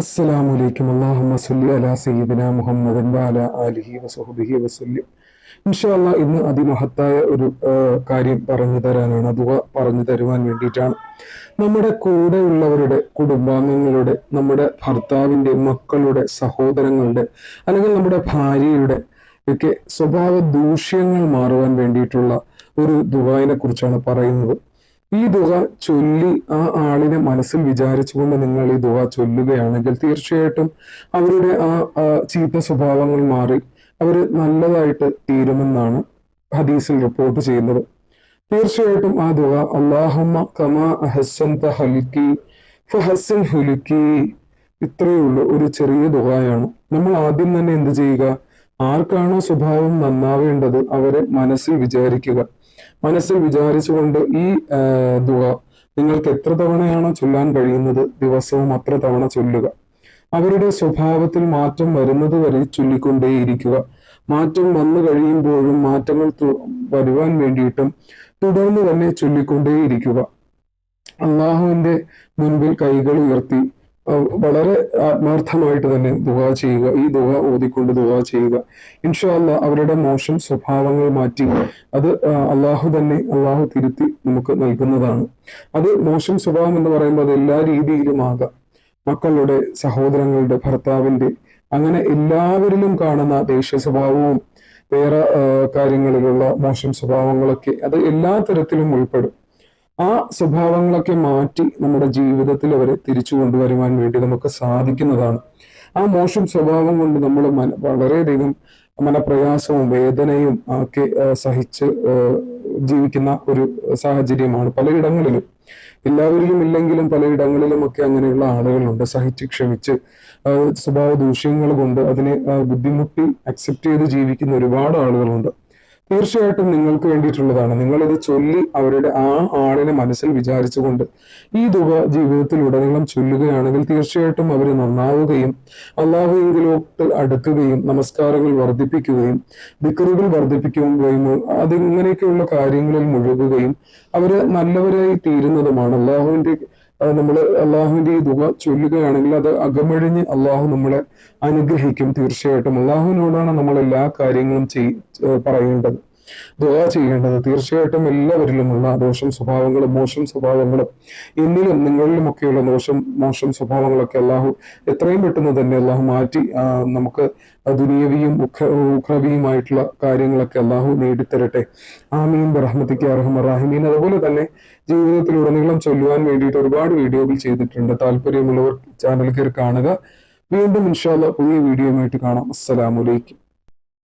അസ്സലാമു അലൈക്കും. അല്ലാഹുമ്മ സല്ലി അലാ സയ്യിദിന മുഹമ്മദൻ വഅലാ ആലിഹി വസഹ്ബിഹി വസല്ലം ഇൻഷാ അല്ലാ ഇന്ന് അതിമഹത്തായ ഒരു കാര്യം പറഞ്ഞു തരാനാണ്. ദുആ പറഞ്ഞു തരുവാൻ വേണ്ടിയിട്ടാണ്. നമ്മുടെ കൂടെയുള്ളവരുടെ കുടുംബാംഗങ്ങളുടെ നമ്മുടെ ഭർത്താവിന്റെ മക്കളുടെ സഹോദരങ്ങളുടെ അല്ലെങ്കിൽ നമ്മുടെ ഭാര്യയുടെ ഒക്കെ സ്വഭാവ ദൂഷ്യങ്ങൾ മാറുവാൻ വേണ്ടിയിട്ടുള്ള ഒരു ദുബായിനെ കുറിച്ചാണ് പറയുന്നത്. ഈ ദുഹ ചൊല്ലി ആ ആളിനെ മനസ്സിൽ വിചാരിച്ചുകൊണ്ട് നിങ്ങൾ ഈ ദുഹ ചൊല്ലുകയാണെങ്കിൽ തീർച്ചയായിട്ടും അവരുടെ ആ ചീത്ത സ്വഭാവങ്ങൾ മാറി അവർ നല്ലതായിട്ട് തീരുമെന്നാണ് ഹദീസിൽ റിപ്പോർട്ട് ചെയ്യുന്നത്. തീർച്ചയായിട്ടും ആ ദുഹ അള്ളാഹമ്മ കമാ അഹസ്സന്ത ഹൽക്കി ഫഹസൻ ഹുലുക്കി ഇത്രയേ ഉള്ളൂ. ഒരു ചെറിയ ദുഹയാണ് നമ്മൾ ആദ്യം തന്നെ എന്ത് ചെയ്യുക? ആർക്കാണോ സ്വഭാവം നന്നാവേണ്ടത് അവരെ മനസ്സിൽ വിചാരിക്കുക. മനസ്സിൽ വിചാരിച്ചുകൊണ്ട് ഈ ദുവ നിങ്ങൾക്ക് എത്ര തവണയാണോ ചൊല്ലാൻ കഴിയുന്നത് ദിവസവും അത്ര തവണ ചൊല്ലുക. അവരുടെ സ്വഭാവത്തിൽ മാറ്റം വരുന്നത് വരെ ചൊല്ലിക്കൊണ്ടേയിരിക്കുക. മാറ്റം വന്നു കഴിയുമ്പോഴും മാറ്റങ്ങൾ വരുവാൻ വേണ്ടിയിട്ടും തുടർന്ന് തന്നെ ചൊല്ലിക്കൊണ്ടേയിരിക്കുക. അള്ളാഹുവിന്റെ മുൻപിൽ കൈകൾ ഉയർത്തി വളരെ ആത്മാർത്ഥമായിട്ട് തന്നെ ദുവാ ചെയ്യുക ഈ ദുവാ ഓതിക്കൊണ്ട് ദുവാ ചെയ്യുക. ഇൻഷാ അല്ലാ അവരുടെ മോശം സ്വഭാവങ്ങൾ മാറ്റി അത് അള്ളാഹു തന്നെ അള്ളാഹു തിരുത്തി നമുക്ക് നൽകുന്നതാണ്. അത് മോശം സ്വഭാവം എന്ന് പറയുമ്പോൾ അത് എല്ലാ രീതിയിലും ആകാം. മക്കളുടെ സഹോദരങ്ങളുടെ ഭർത്താവിന്റെ അങ്ങനെ എല്ലാവരിലും കാണുന്ന ദേഷ്യ സ്വഭാവവും വേറെ കാര്യങ്ങളിലുള്ള മോശം സ്വഭാവങ്ങളൊക്കെ അത് എല്ലാ തരത്തിലും ഉൾപ്പെടും. ആ സ്വഭാവങ്ങളൊക്കെ മാറ്റി നമ്മുടെ ജീവിതത്തിൽ അവരെ തിരിച്ചു കൊണ്ടുവരുവാൻ വേണ്ടി നമുക്ക് സാധിക്കുന്നതാണ്. ആ മോശം സ്വഭാവം കൊണ്ട് നമ്മൾ മന വളരെയധികം മനപ്രയാസവും വേദനയും ഒക്കെ സഹിച്ച് ജീവിക്കുന്ന ഒരു സാഹചര്യമാണ് പലയിടങ്ങളിലും. എല്ലാവരിലും ഇല്ലെങ്കിലും പലയിടങ്ങളിലും ഒക്കെ അങ്ങനെയുള്ള ആളുകളുണ്ട്. സഹിച്ച് ക്ഷമിച്ച് സ്വഭാവ ദൂഷ്യങ്ങൾ കൊണ്ട് അതിനെ ബുദ്ധിമുട്ടി അക്സെപ്റ്റ് ചെയ്ത് ജീവിക്കുന്ന ഒരുപാട് ആളുകളുണ്ട്. തീർച്ചയായിട്ടും നിങ്ങൾക്ക് വേണ്ടിയിട്ടുള്ളതാണ്. നിങ്ങൾ ഇത് ചൊല്ലി അവരുടെ ആ ആളിനെ മനസ്സിൽ വിചാരിച്ചുകൊണ്ട് ഈ തുക ജീവിതത്തിലുടനീളം ചൊല്ലുകയാണെങ്കിൽ തീർച്ചയായിട്ടും അവർ നന്നാവുകയും അള്ളാഹുവിങ്കിലോട്ട് അടുക്കുകയും നമസ്കാരങ്ങൾ വർദ്ധിപ്പിക്കുകയും ദിക്കറുകൾ വർദ്ധിപ്പിക്കുകയും അതിങ്ങനെയൊക്കെയുള്ള കാര്യങ്ങളിൽ മുഴുകുകയും അവർ നല്ലവരായി തീരുന്നതുമാണ്. അള്ളാഹുവിന്റെ നമ്മൾ അള്ളാഹുവിന്റെ ഈ ദുവ ചൊല്ലുകയാണെങ്കിൽ അത് അകമഴിഞ്ഞ് അള്ളാഹു നമ്മളെ അനുഗ്രഹിക്കും തീർച്ചയായിട്ടും. അള്ളാഹുവിനോടാണ് നമ്മൾ എല്ലാ കാര്യങ്ങളും ചെയ് പറയേണ്ടത്. ദുആ ചെയ്യേണ്ടത്. തീർച്ചയായിട്ടും എല്ലാവരിലുമുള്ള ദോഷം സ്വഭാവങ്ങളും മോശം സ്വഭാവങ്ങളും എന്നിലും നിങ്ങളിലുമൊക്കെയുള്ള ദോഷം മോശം സ്വഭാവങ്ങളൊക്കെ അള്ളാഹു എത്രയും പെട്ടെന്ന് തന്നെ അള്ളാഹു മാറ്റി നമുക്ക് ദുനിയവിയും ഉഖ്രവിയുമായിട്ടുള്ള കാര്യങ്ങളൊക്കെ അള്ളാഹു നേടിത്തരട്ടെ. ആമീൻ. ബറഹ്മത്തിക്ക് അർഹമറാഹിമീൻ അതുപോലെ തന്നെ ജീവിതത്തിലുടനീളം ചൊല്ലുവാൻ വേണ്ടിയിട്ട് ഒരുപാട് വീഡിയോകൾ ചെയ്തിട്ടുണ്ട്. താല്പര്യമുള്ളവർ ചാനൽ കയറി കാണുക. വീണ്ടും ഇൻഷാല്ല പുതിയ വീഡിയോയുമായിട്ട് കാണാം. അസ്സലാമലൈക്കും